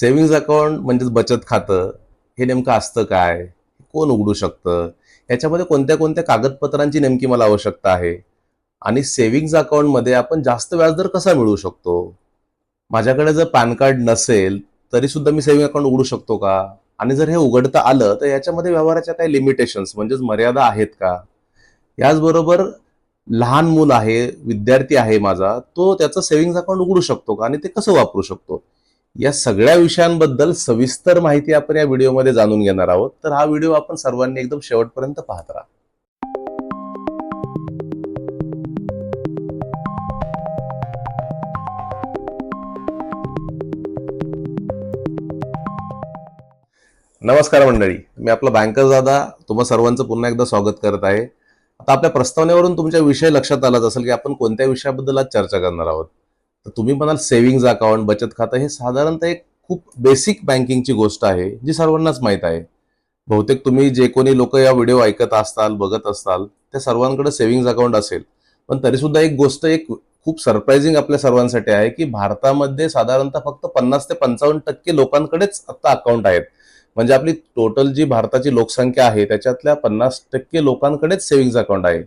Savings account म्हणजेच बचत खातं हे नेमकं असतं काय? कोण उघडू शकतं? याच्यामध्ये कोणत्या कोणत्या कागदपत्रांची नेमकी मला आवश्यकता आहे? आणि सेव्हिंग्ज अकाउंटमध्ये आपण जास्त व्याजदर कसा मिळवू शकतो? माझ्याकडे जर पॅन कार्ड नसेल तरी सुद्धा मी सेव्हिंग अकाउंट उघडू शकतो का? आणि जर हे उघडता आलं तर याच्यामध्ये व्यवहाराच्या काही लिमिटेशन्स म्हणजेच मर्यादा आहेत का? याचबरोबर लहान मूल आहे विद्यार्थी आहे माझा तो त्याचं सेव्हिंग्ज अकाउंट उघडू शकतो का? आणि ते कसं वापरू शकतो? या सगळ्या विषयांबद्दल सविस्तर माहिती आपण या व्हिडिओमध्ये जाणून घेणार आहोत. तर हा व्हिडिओ आपण सर्वांनी एकदम शेवटपर्यंत पाहत राहा. नमस्कार मंडळी मी आपला बँकर दादा तुम्हा सर्वांचं पुन्हा एकदा स्वागत करत आहे. आता आपल्या प्रस्तावनेवरून तुमच्या विषय लक्षात आलाच असेल की आपण कोणत्या विषयाबद्दल आज चर्चा करणार आहोत. तर तुम्ही म्हणाल सेव्हिंग्ज अकाउंट बचत खातं हे साधारणतः एक खूप बेसिक बँकिंगची गोष्ट आहे जी सर्वांनाच माहीत आहे. बहुतेक तुम्ही जे कोणी लोक या व्हिडिओ ऐकत असताल बघत असताल त्या सर्वांकडे सेव्हिंग्ज अकाउंट असेल. पण तरी सुद्धा एक गोष्ट एक खूप सरप्राइझिंग आपल्या सर्वांसाठी आहे की भारतामध्ये साधारणतः फक्त पन्नास ते पंचावन्न टक्के लोकांकडेच आता अकाउंट आहेत. म्हणजे आपली टोटल जी भारताची लोकसंख्या आहे त्याच्यातल्या पन्नास टक्के लोकांकडेच सेव्हिंग्ज अकाउंट आहे.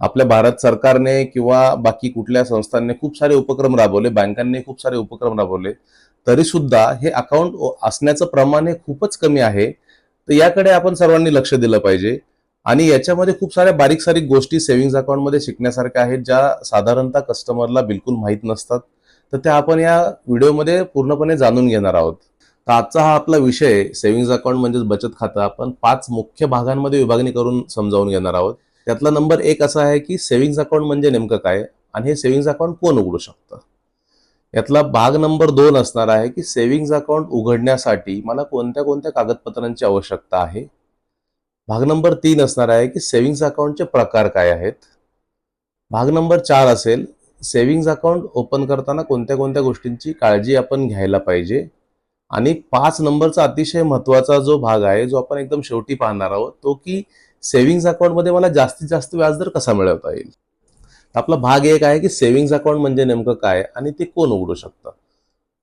आपल्या भारत सरकारने किंवा बाकी कुठल्या संस्थांनी खूप सारे उपक्रम राबवले बँकांनी खूप सारे उपक्रम राबवले तरी सुद्धा हे अकाउंट असण्याचं प्रमाण हे खूपच कमी आहे. तर याकडे आपण सर्वांनी लक्ष दिलं पाहिजे. आणि याच्यामध्ये खूप साऱ्या बारीक सारीक गोष्टी सेव्हिंग्ज अकाउंटमध्ये शिकण्यासारख्या आहेत ज्या साधारणतः कस्टमरला बिलकुल माहीत नसतात. तर त्या आपण या व्हिडिओमध्ये पूर्णपणे जाणून घेणार आहोत. तर आजचा हा आपला विषय सेव्हिंग्ज अकाउंट म्हणजेच बचत खातं आपण पाच मुख्य भागांमध्ये विभागणी करून समजावून घेणार आहोत. त्यातला नंबर एक असा आहे की सेव्हिंग्ज अकाउंट म्हणजे नेमकं काय? आणि हे सेव्हिंग्ज अकाउंट कोण उघडू शकतं? यातला भाग नंबर दोन असणार आहे की सेव्हिंग्ज अकाउंट उघडण्यासाठी मला कोणत्या कोणत्या कागदपत्रांची आवश्यकता आहे? भाग नंबर तीन असणार आहे की सेव्हिंग्ज अकाउंटचे प्रकार काय आहेत? भाग नंबर चार असेल सेव्हिंग्ज अकाउंट ओपन करताना कोणत्या कोणत्या गोष्टींची काळजी आपण घ्यायला पाहिजे? आणि पाच नंबरचा अतिशय महत्त्वाचा जो भाग आहे जो आपण एकदम शेवटी पाहणार आहोत तो की सेव्हिंग्ज अकाउंटमध्ये मला जास्तीत जास्त व्याजदर कसा मिळवता येईल? आपला भाग एक आहे की सेव्हिंग्ज अकाउंट म्हणजे नेमकं काय आणि ते कोण उघडू शकतं?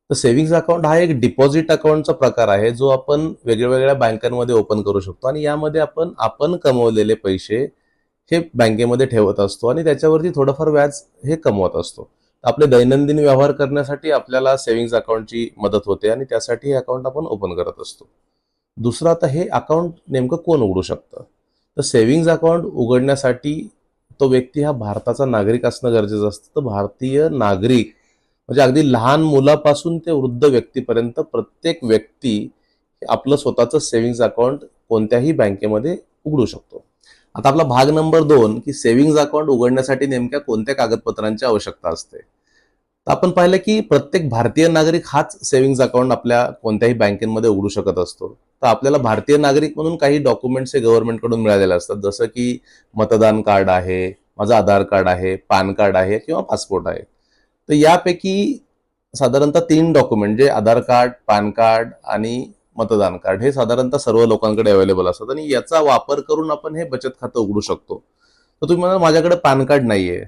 तर सेव्हिंग्ज अकाउंट हा एक डिपॉझिट अकाउंटचा प्रकार आहे जो आपण वेगळ्यावेगळ्या बँकांमध्ये ओपन करू शकतो आणि यामध्ये आपण आपण कमवलेले पैसे हे बँकेमध्ये ठेवत असतो आणि त्याच्यावरती थोडंफार व्याज हे कमवत असतो. आपले दैनंदिन व्यवहार करण्यासाठी आपल्याला सेव्हिंग्ज अकाउंटची मदत होते आणि त्यासाठी हे अकाउंट आपण ओपन करत असतो. दुसरं आता हे अकाउंट नेमकं कोण उघडू शकतं? तर सेव्हिंग्ज अकाउंट उघडण्यासाठी तो व्यक्ती हा भारताचा नागरिक असणं गरजेचं असतं. तर भारतीय नागरिक म्हणजे अगदी लहान मुलापासून ते वृद्ध व्यक्तीपर्यंत प्रत्येक व्यक्ती आपलं स्वतःचं सेव्हिंग्ज अकाउंट कोणत्याही बँकेमध्ये उघडू शकतो. आता आपला भाग नंबर दोन की सेव्हिंग्ज अकाउंट उघडण्यासाठी नेमक्या कोणत्या कागदपत्रांची आवश्यकता असते? तर आपण पाहिलं की प्रत्येक भारतीय नागरिक हाच सेव्हिंग्ज अकाउंट आपल्या कोणत्याही बँकेमध्ये उघडू शकत असतो. तर आपल्याला भारतीय नागरिक म्हणून काही डॉक्युमेंट्स हे गव्हर्नमेंटकडून मिळालेले असतात. जसं की मतदान कार्ड आहे माझं आधार कार्ड आहे पॅन कार्ड आहे किंवा पासपोर्ट आहे. तर यापैकी साधारणतः तीन डॉक्युमेंट जे आधार कार्ड पॅन कार्ड आणि मतदान कार्ड हे साधारणतः सर्व लोकांकडे अवेलेबल असतात आणि याचा वापर करून आपण हे बचत खातं उघडू शकतो. तर तुम्ही म्हणाल माझ्याकडे पॅन कार्ड नाहीये.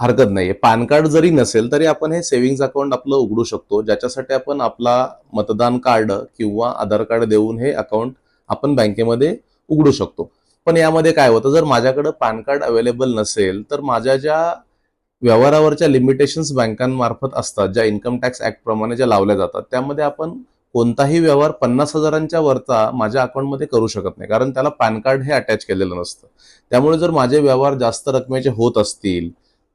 हरकत नाहीये. पॅन कार्ड जरी नसेल तरी आपण हे सेव्हिंग्ज अकाउंट आपलं उघडू शकतो. ज्याच्यासाठी आपण आपला मतदान कार्ड किंवा आधार कार्ड देऊन हे अकाउंट आपण बँकेमध्ये उघडू शकतो. पण यामध्ये काय होतं जर माझ्याकडं पॅन कार्ड अवेलेबल नसेल तर माझ्या ज्या व्यवहारावरच्या लिमिटेशन्स बँकांमार्फत असतात ज्या इन्कम टॅक्स ऍक्ट प्रमाणे ज्या लावल्या जातात त्यामध्ये आपण कोणताही व्यवहार पन्नास हजारांच्या वरचा माझ्या अकाउंटमध्ये करू शकत नाही कारण त्याला पॅन कार्ड हे अटॅच केलेलं नसतं. त्यामुळे जर माझे व्यवहार जास्त रकमेचे होत असतील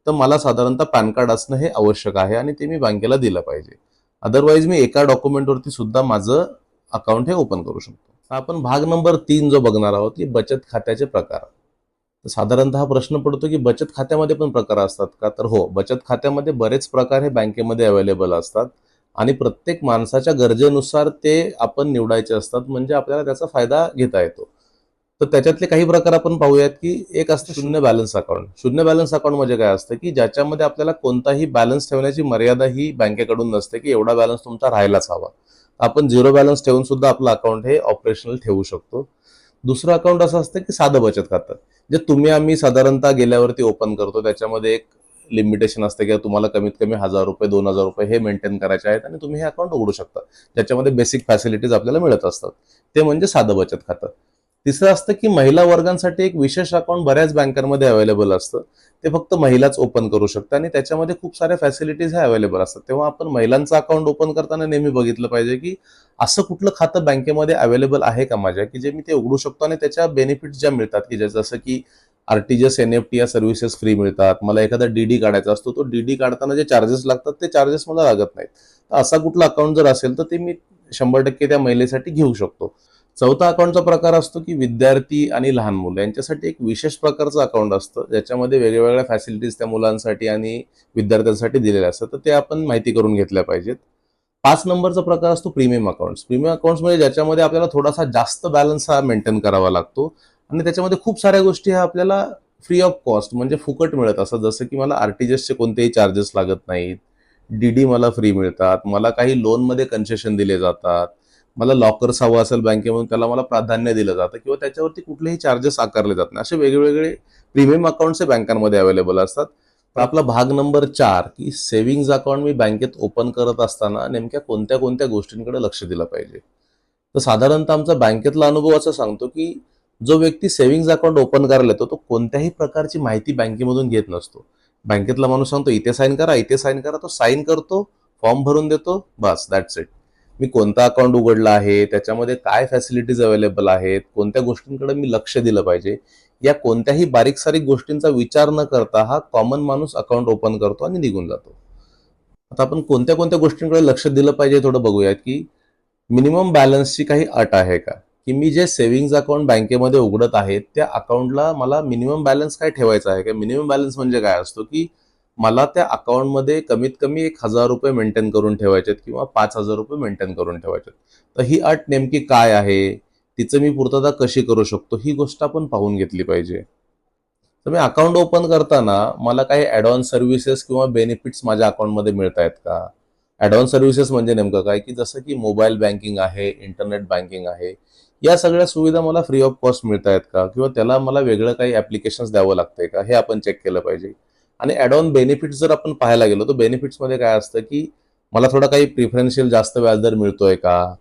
तर मला साधारणतः पॅन कार्ड असणं हे आवश्यक आहे आणि ते मी बँकेला दिलं पाहिजे. अदरवाईज मी एका डॉक्युमेंटवरती सुद्धा माझं अकाउंट हे ओपन करू शकतो. आपण भाग नंबर तीन जो बघणार आहोत की बचत खात्याचे प्रकार. तर साधारणतः हा प्रश्न पडतो की बचत खात्यामध्ये पण प्रकार असतात का? तर हो बचत खात्यामध्ये बरेच प्रकार हे बँकेमध्ये अवेलेबल असतात आणि प्रत्येक माणसाच्या गरजेनुसार ते आपण निवडायचे असतात म्हणजे आपल्याला त्याचा फायदा घेता येतो. तर त्याच्यातले काही प्रकार आपण पाहूयात की एक असतं शून्य बॅलन्स अकाउंट शून्य बॅलन्स अकाउंट म्हणजे काय असतं की ज्याच्यामध्ये आपल्याला कोणताही बॅलन्स ठेवण्याची मर्यादा ही बँकेकडून नसते की एवढा बॅलन्स तुमचा राहायलाच हवा. आपण झिरो बॅलन्स ठेवून सुद्धा आपलं अकाउंट हे ऑपरेशनल ठेवू शकतो. दुसरं अकाउंट असं असतं की साधं बचत खातं. जे तुम्ही आम्ही साधारणतः गेल्यावरती ओपन करतो त्याच्यामध्ये एक लिमिटेशन असते की तुम्हाला कमीत कमी हजार रुपये दोन हजार रुपये हे मेंटेन करायचे आहेत आणि तुम्ही हे अकाउंट उघडू शकता. ज्याच्यामध्ये बेसिक फॅसिलिटीज आपल्याला मिळत असतात. ते म्हणजे साधं बचत खातं. तिसरं असतं की महिला वर्गांसाठी एक विशेष अकाउंट बऱ्याच बँकांमध्ये अवेलेबल असतं. ते फक्त महिलाच ओपन करू शकतात आणि त्याच्यामध्ये खूप साऱ्या फॅसिलिटीज ह्या अवेलेबल असतात. तेव्हा आपण महिलांचं अकाउंट ओपन करताना नेहमी बघितलं पाहिजे की असं कुठलं खातं बँकेमध्ये अवेलेबल आहे का माझ्या? की जे मी ते उघडू शकतो आणि त्याच्या बेनिफिट्स ज्या मिळतात की ज्या- जसं की आरटीजीएस एन एफ टी या सर्व्हिसेस फ्री मिळतात. मला एखादा डीडी काढायचा असतो तो डीडी काढताना जे चार्जेस लागतात ते चार्जेस मला लागत नाहीत. तर असा कुठला अकाउंट जर असेल तर ते मी शंभर टक्के त्या महिलेसाठी घेऊ शकतो. चौथा अकाउंटचा प्रकार असतो की विद्यार्थी आणि लहान मुलं. यांच्यासाठी एक विशेष प्रकारचं अकाउंट असतं. ज्याच्यामध्ये वेगवेगळ्या फॅसिलिटीज त्या मुलांसाठी आणि विद्यार्थ्यांसाठी दिलेल्या असतात. तर ते आपण माहिती करून घेतल्या पाहिजेत. पाच नंबरचा प्रकार असतो प्रीमियम अकाउंट्स प्रीमियम अकाउंट्स म्हणजे ज्याच्यामध्ये आपल्याला थोडासा जास्त बॅलन्स हा मेंटेन करावा लागतो. आणि त्याच्यामध्ये खूप साऱ्या गोष्टी ह्या आपल्याला फ्री ऑफ कॉस्ट म्हणजे फुकट मिळत असतात. जसं की मला आरटीजीएसचे कोणतेही चार्जेस लागत नाहीत. डीडी मला फ्री मिळतात. मला काही लोनमध्ये कन्सेशन दिले जातात. मला लॉकर्स हवं असेल बँकेमधून त्याला मला प्राधान्य दिलं जातं किंवा त्याच्यावरती कुठलेही चार्जेस आकारले जात नाही. असे वेगवेगळे प्रीमियम अकाउंट्स बँकांमध्ये अवेलेबल असतात. तर आपला भाग नंबर चार की सेव्हिंग्ज अकाउंट मी बँकेत ओपन करत असताना नेमक्या कोणत्या कोणत्या गोष्टींकडे लक्ष दिलं पाहिजे? तर साधारणतः आमचा बँकेतला अनुभव असं सांगतो की जो व्यक्ती सेव्हिंग्ज अकाउंट ओपन करायला येतो तो कोणत्याही प्रकारची माहिती बँकेमधून घेत नसतो. बँकेतला माणूस सांगतो इथे साईन करा इथे साईन करा. तो साईन करतो फॉर्म भरून देतो बस दॅट्स इट मी कोणता अकाउंट उघडला आहे त्याच्यामध्ये काय फॅसिलिटीज अवेलेबल आहेत कोणत्या गोष्टींकडे मी लक्ष दिलं पाहिजे या कोणत्याही बारीक सारीक गोष्टींचा विचार न करता हा कॉमन माणूस अकाउंट ओपन करतो आणि निघून जातो. आता आपण कोणत्या कोणत्या गोष्टींकडे लक्ष दिलं पाहिजे थोडं बघूयात की मिनिमम बॅलन्सची काही अट आहे का? की मी जे सेव्हिंग्ज अकाउंट बँकेमध्ये उघडत आहे त्या अकाउंटला मला मिनिमम बॅलन्स काय ठेवायचा आहे? का मिनिमम बॅलन्स म्हणजे काय असतो की मला त्या अकाउंटमध्ये कमीत कमी एक हजार रुपये मेंटेन करून ठेवायचे किंवा पाच हजार रुपये मेंटेन करून ठेवायचे तर ही अट नेमकी काय आहे? तिचं मी पूर्तता कशी करू शकतो? ही गोष्ट आपण पाहून घेतली पाहिजे. तर मी अकाउंट ओपन करताना मला काही ॲडव्हान्स सर्व्हिसेस किंवा बेनिफिट्स माझ्या अकाउंटमध्ये मिळत आहेत का? ॲडव्हान्स सर्व्हिसेस म्हणजे नेमकं काय? की जसं की मोबाईल बँकिंग आहे इंटरनेट बँकिंग आहे. या सगळ्या सुविधा मला फ्री ऑफ कॉस्ट मिळत आहेत का? किंवा त्याला मला वेगळं काही ॲप्लिकेशन्स द्यावं लागतंय का? हे आपण चेक केलं पाहिजे. आणि ॲडॉन बेनिफिट्स जर आपण पाहायला गेलो तर बेनिफिट्समध्ये काय असतं की मला थोडा काही प्रिफरन्शियल जास्त व्याजदर मिळतोय का?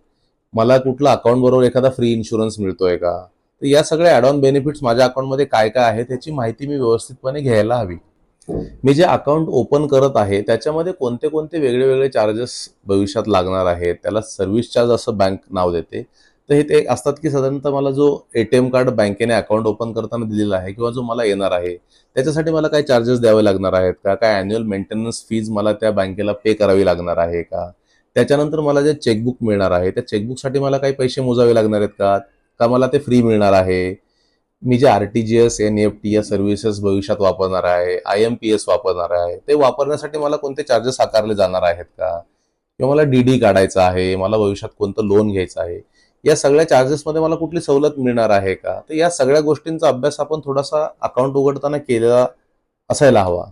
मला कुठला अकाउंट बरोबर एखादा फ्री इन्शुरन्स मिळतोय का? तर या सगळ्या ॲडॉन बेनिफिट्स माझ्या अकाउंटमध्ये काय काय आहे त्याची माहिती मी व्यवस्थितपणे घ्यायला हवी. मी जे अकाउंट ओपन करत आहे त्याच्यामध्ये कोणते कोणते वेगळे वेगळे चार्जेस भविष्यात लागणार आहेत त्याला सर्व्हिस चार्ज असं बँक नाव देते. तर हे ते असतात की साधारणतः मला जो ए टी एम कार्ड बँकेने अकाउंट ओपन करताना दिलेला आहे किंवा जो मला येणार आहे त्याच्यासाठी मला काय चार्जेस द्यावे लागणार आहेत का? काय अॅन्युअल मेंटेनन्स फीज मला त्या बँकेला पे करावी लागणार आहे का? त्याच्यानंतर मला जे चेकबुक मिळणार आहे त्या चेकबुकसाठी मला काही पैसे मोजावे लागणार आहेत का? का मला ते फ्री मिळणार आहे? मी जे R T G S N F T या सर्व्हिसेस भविष्यात वापरणार आहे आय एम पी एस वापरणार आहे ते वापरण्यासाठी मला कोणते चार्जेस आकारले जाणार आहेत का? किंवा मला डी डी काढायचं आहे मला भविष्यात कोणतं लोन घ्यायचं आहे? या सगळ्या चार्जेसमध्ये मला कुठली सवलत मिळणार आहे का? तर या सगळ्या गोष्टींचा अभ्यास आपण थोडासा अकाउंट उघडताना केलेला असायला हवा.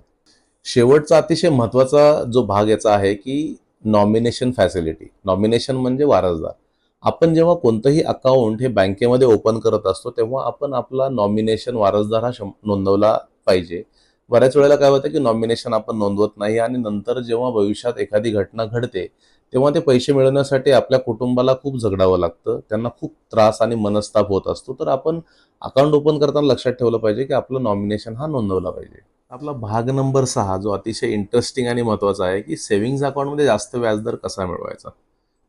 शेवटचा अतिशय महत्त्वाचा जो भाग याचा आहे की नॉमिनेशन फॅसिलिटी नॉमिनेशन म्हणजे वारसदार. आपण जेव्हा कोणतंही अकाउंट हे बँकेमध्ये ओपन करत असतो तेव्हा आपण आपला नॉमिनेशन वारसदार हा शं- नोंदवला पाहिजे. बऱ्याच वेळेला काय होतं की नॉमिनेशन आपण नोंदवत नाही आणि नंतर जेव्हा भविष्यात एखादी घटना घडते तेव्हा ते पैसे मिळवण्यासाठी आपल्या कुटुंबाला खूप झगडावं लागतं. त्यांना खूप त्रास आणि मनस्ताप होत असतो. तर आपण अकाउंट ओपन करताना लक्षात ठेवलं पाहिजे की आपलं नॉमिनेशन हा नोंदवला पाहिजे. आपला भाग नंबर सहा जो अतिशय इंटरेस्टिंग आणि महत्त्वाचा आहे की सेव्हिंग्ज अकाउंटमध्ये जास्त व्याजदर कसा मिळवायचा?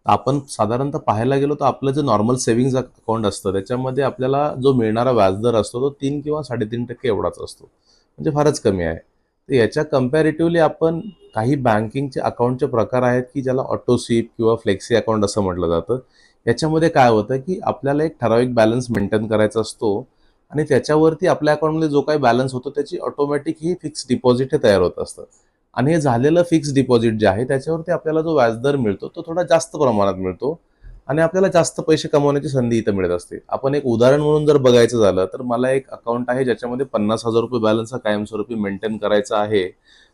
आपण साधारणतः पाहायला गेलो तर आपलं जे नॉर्मल सेव्हिंग्ज अकाउंट असतं त्याच्यामध्ये आपल्याला जो मिळणारा व्याजदर असतो तो तीन किंवा साडेतीन टक्के एवढाच असतो. म्हणजे फारच कमी आहे. तर याच्या कम्पॅरेटिव्हली आपण काही बँकिंगचे अकाउंटचे प्रकार आहेत की ज्याला ऑटो स्वीप किंवा फ्लेक्सी अकाउंट असं म्हटलं जातं. याच्यामध्ये काय होतं की आपल्याला एक ठराविक बॅलन्स मेंटेन करायचा असतो आणि त्याच्यावरती आपल्या अकाउंटमध्ये जो काही बॅलन्स होतो त्याची ऑटोमॅटिक ही फिक्स डिपॉझिट हे तयार होत असतं. आणि हे झालेलं फिक्स डिपॉझिट जे आहे त्याच्यावरती आपल्याला जो व्याजदर मिळतो तो थोडा जास्त प्रमाणात मिळतो. आणि आपल्याला जास्त पैसे कमवण्याची संधी इथं मिळत असते. आपण एक उदाहरण म्हणून जर बघायचं झालं तर मला एक अकाउंट आहे ज्याच्यामध्ये पन्नास हजार रुपये बॅलन्स हा कायमस्वरूपी मेंटेन करायचा आहे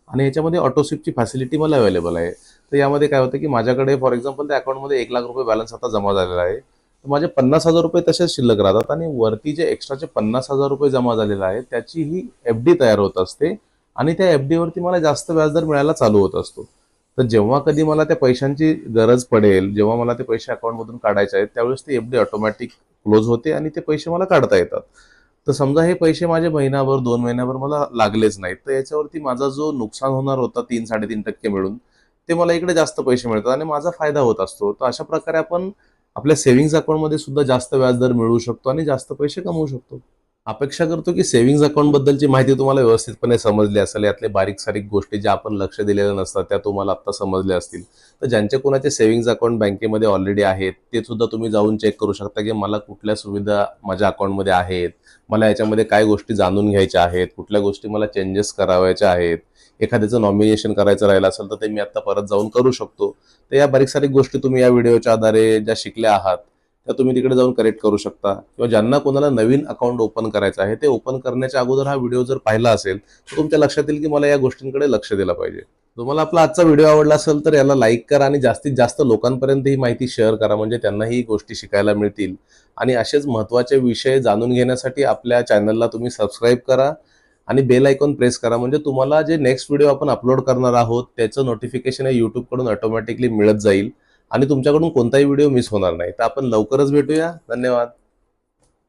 आणि याच्यामध्ये ऑटोशिपची फॅसिलिटी मला अवेलेबल आहे. तर यामध्ये काय होतं की माझ्याकडे फॉर एक्झाम्पल त्या अकाउंटमध्ये एक लाख रुपये बॅलन्स आता जमा झालेला आहे. तर माझे पन्नास हजार रुपये तसेच शिल्लक राहतात आणि वरती जे एक्स्ट्राचे पन्नास हजार रुपये जमा झालेले आहेत त्याची ही एफ डी तयार होत असते आणि त्या एफ डीवरती मला जास्त व्याजदर मिळायला चालू होत असतो. तर जेव्हा कधी मला त्या पैशांची गरज पडेल जेव्हा मला ते पैसे अकाउंटमधून काढायचे आहेत त्यावेळेस ते एफ डी ऑटोमॅटिक क्लोज होते आणि ते पैसे मला काढता येतात. तर समजा हे पैसे माझे महिनाभर दोन महिन्याभर मला लागलेच नाहीत. तर याच्यावरती माझा जो नुकसान होणार होता तीन साडेतीन टक्के मिळून ते मला इकडे जास्त पैसे मिळतात आणि माझा फायदा होत असतो. तर अशा प्रकारे आपण आपल्या सेव्हिंग्ज अकाउंटमध्ये सुद्धा जास्त व्याजदर मिळवू शकतो आणि जास्त पैसे कमवू शकतो. अपेक्षा करतो की सेव्हिंग्ज अकाउंटबद्दलची माहिती तुम्हाला व्यवस्थितपणे समजली असेल यातले बारीक सारीक गोष्टी ज्या आपण लक्ष दिलेल्या नसतात त्या तुम्हाला आत्ता समजल्या असतील. तर ज्यांचे कोणाचे सेव्हिंग्ज अकाउंट बँकेमध्ये ऑलरेडी आहेत ते सुद्धा तुम्ही जाऊन चेक करू शकता की मला कुठल्या सुविधा माझ्या अकाउंटमध्ये आहेत मला याच्यामध्ये काय गोष्टी जाणून घ्यायच्या आहेत कुठल्या गोष्टी मला चेंजेस करावायच्या आहेत एखाद्याचं नॉमिनेशन करायचं राहिलं असेल तर ते मी आत्ता परत जाऊन करू शकतो. तर या बारीक सारीक गोष्टी तुम्ही या व्हिडिओच्या आधारे ज्या शिकल्या आहात त्या तुम्ही तिकडे जाऊन करेक्ट करू शकता. किंवा ज्यांना कोणाला नवीन अकाउंट ओपन करायचं आहे ते ओपन करण्याच्या अगोदर हा व्हिडिओ जर पाहिला असेल तर तुमच्या लक्षात येईल की मला या गोष्टींकडे लक्ष दिलं पाहिजे. तुम्हाला आपला आजचा व्हिडिओ आवडला असेल तर याला लाईक करा आणि जास्तीत जास्त लोकांपर्यंत ही माहिती शेअर करा. म्हणजे त्यांनाही ही गोष्टी शिकायला मिळतील. आणि असेच महत्त्वाचे विषय जाणून घेण्यासाठी आपल्या चॅनलला तुम्ही सबस्क्राईब करा आणि बेल आयकॉन प्रेस करा. म्हणजे तुम्हाला जे नेक्स्ट व्हिडिओ आपण अपलोड करणार आहोत त्याचं नोटिफिकेशन हे यूट्यूबकडून ऑटोमॅटिकली मिळत जाईल. आणि तुमच्याकडून कोणताही व्हिडिओ मिस होणार नाही. तर आपण लवकरच भेटूया. धन्यवाद.